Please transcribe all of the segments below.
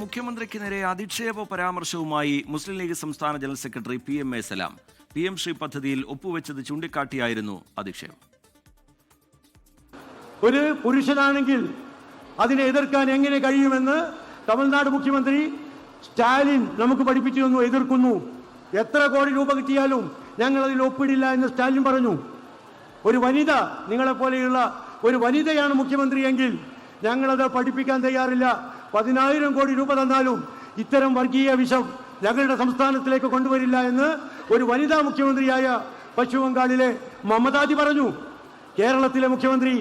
മുഖ്യമന്ത്രിക്ക് നേരെ അധിക്ഷേപ പരാമർശവുമായി മുസ്ലിം ലീഗ് സംസ്ഥാന general secretary P M A Salam. P M Shri പദ്ധതിയിൽ ഒപ്പുവെച്ചത് ചൂണ്ടിക്കാട്ടിയായിരുന്നു അധിക്ഷേപം. ഒരു പുരുഷനാണെങ്കിൽ അതിനെ എതിർക്കാൻ എങ്ങനെ കഴിയുമെന്ന് തമിഴ്നാട് മുഖ്യമന്ത്രി സ്റ്റാലിൻ നമുക്ക് പഠിപ്പിച്ചു തന്നു എതിർക്കുന്നു. എത്ര കോടി രൂപ കിട്ടിയാലും ഞങ്ങൾ അതിൽ ഒപ്പിടില്ല എന്ന് സ്റ്റാലിൻ പറഞ്ഞു. ഒരു വനിത നിങ്ങളെപ്പോലെയുള്ള ഒരു വനിതയാണ് മുഖ്യമന്ത്രിയെങ്കിൽ ഞങ്ങളത് പഠിപ്പിക്കാൻ തയ്യാറില്ല. പതിനായിരം കോടി രൂപ തന്നാലും ഇത്തരം വർഗീയ വിഷം ഞങ്ങളുടെ സംസ്ഥാനത്തിലേക്ക് കൊണ്ടുവരില്ല എന്ന് ഒരു വനിതാ മുഖ്യമന്ത്രിയായ പശ്ചിമ ബംഗാളിലെ മമതാജി പറഞ്ഞു. കേരളത്തിലെ മുഖ്യമന്ത്രി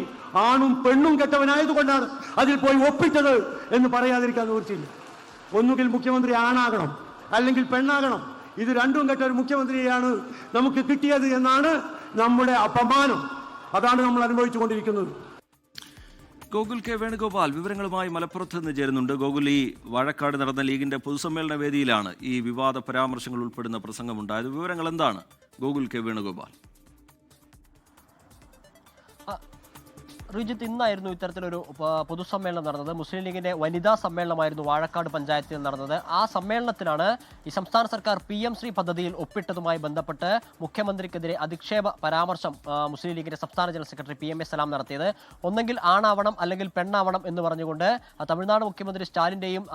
ആണും പെണ്ണും കെട്ടവനായതുകൊണ്ടാണ് അതിൽ പോയി ഒപ്പിട്ടത് എന്ന് പറയാതിരിക്കാൻ നിവൃത്തിയില്ല. ഒന്നുകിൽ മുഖ്യമന്ത്രി ആണാകണം അല്ലെങ്കിൽ പെണ്ണാകണം. ഇത് രണ്ടും കെട്ട ഒരു മുഖ്യമന്ത്രിയാണ് നമുക്ക് കിട്ടിയത് എന്നാണ് നമ്മുടെ അപമാനം. അതാണ് നമ്മൾ അനുഭവിച്ചുകൊണ്ടിരിക്കുന്നത്. ഗോകുൽ കെ വേണുഗോപാൽ വിവരങ്ങളുമായി മലപ്പുറത്ത് നിന്ന് ചേരുന്നുണ്ട്. ഗോകുൽ ഈ വാഴക്കാട് നടന്ന ലീഗിന്റെ പൊതുസമ്മേളന വേദിയിലാണ് ഈ വിവാദ പരാമർശങ്ങൾ ഉൾപ്പെടുന്ന പ്രസംഗമുണ്ടായത്. വിവരങ്ങൾ എന്താണ് ഗോകുൽ കെ വേണുഗോപാൽ? റിജിത്ത് ഇന്നായിരുന്നു ഇത്തരത്തിലൊരു പൊതുസമ്മേളനം നടന്നത്. മുസ്ലിം ലീഗിന്റെ വനിതാ സമ്മേളനമായിരുന്നു വാഴക്കാട് പഞ്ചായത്തിൽ നടന്നത്. ആ സമ്മേളനത്തിലാണ് ഈ സംസ്ഥാന സർക്കാർ പി എം ശ്രീ പദ്ധതിയിൽ ഒപ്പിട്ടതുമായി ബന്ധപ്പെട്ട് മുഖ്യമന്ത്രിക്കെതിരെ അധിക്ഷേപ പരാമർശം മുസ്ലിം ലീഗിന്റെ സംസ്ഥാന general secretary P M A Salam നടത്തിയത്. ഒന്നെങ്കിൽ ആണാവണം അല്ലെങ്കിൽ പെണ്ണാവണം എന്ന് പറഞ്ഞുകൊണ്ട് തമിഴ്നാട് മുഖ്യമന്ത്രി സ്റ്റാലിന്റെയും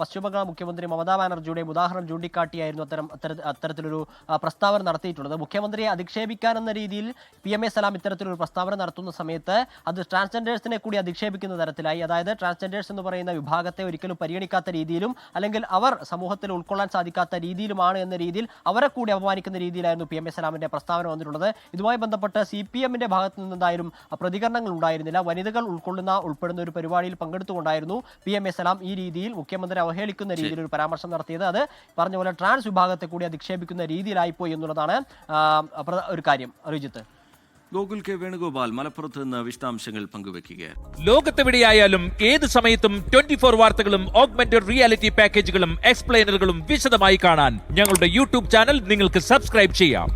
പശ്ചിമബംഗാൾ മുഖ്യമന്ത്രി മമതാ ബാനർജിയുടെയും ഉദാഹരണം ചൂണ്ടിക്കാട്ടിയായിരുന്നു അത്തരം അത്തര- അത്തരത്തിലൊരു പ്രസ്താവന നടത്തിയിട്ടുള്ളത്. മുഖ്യമന്ത്രിയെ അധിക്ഷേപിക്കാൻ എന്ന രീതിയിൽ പി എം എ സലാം ഇത്തരത്തിലൊരു പ്രസ്താവന നടത്തുന്ന സമയത്ത് അത് ട്രാൻസ്ജെൻഡേഴ്സിനെ കൂടി അധിക്ഷേപിക്കുന്ന തരത്തിലായി. അതായത് ട്രാൻസ്ജെൻഡേഴ്സ് എന്ന് പറയുന്ന വിഭാഗത്തെ ഒരിക്കലും പരിഗണിക്കാത്ത രീതിയിലും അല്ലെങ്കിൽ അവർ സമൂഹത്തിൽ ഉൾക്കൊള്ളാൻ സാധിക്കാത്ത രീതിയിലുമാണ് എന്ന രീതിയിൽ അവരെ കൂടി അപമാനിക്കുന്ന രീതിയിലായിരുന്നു പി എം എസ് സലാമിന്റെ പ്രസ്താവന വന്നിട്ടുള്ളത്. ഇതുമായി ബന്ധപ്പെട്ട് സി പി എമ്മിന്റെ ഭാഗത്തു നിന്നെന്തായാലും പ്രതികരണങ്ങൾ ഉണ്ടായിരുന്നില്ല. വനിതകൾ ഉൾക്കൊള്ളുന്ന ഉൾപ്പെടുന്ന ഒരു പരിപാടിയിൽ പങ്കെടുത്തുകൊണ്ടായിരുന്നു പി എം എസ് സലാം ഈ രീതിയിൽ മുഖ്യമന്ത്രി അവഹേളിക്കുന്ന രീതിയിൽ ഒരു പരാമർശം നടത്തിയത്. അത് പറഞ്ഞ പോലെ ട്രാൻസ് വിഭാഗത്തെ കൂടി അധിക്ഷേപിക്കുന്ന രീതിയിലായിപ്പോയി എന്നുള്ളതാണ് ഒരു കാര്യം. അഭിജിത്ത്. ഗോകുൽ കെ വേണുഗോപാൽ മലപ്പുറത്ത് നിന്ന് വിശദാംശങ്ങൾ പങ്കുവെക്കുക ലോകത്തെവിടെയായാലും ഏത് സമയത്തും ട്വന്റി ഫോർ വാർത്തകളും ഓഗ്മെന്റഡ് റിയാലിറ്റി പാക്കേജുകളും എക്സ്പ്ലെയിനറുകളും വിശദമായി കാണാൻ ഞങ്ങളുടെ യൂട്യൂബ് ചാനൽ നിങ്ങൾക്ക് സബ്സ്ക്രൈബ് ചെയ്യാം.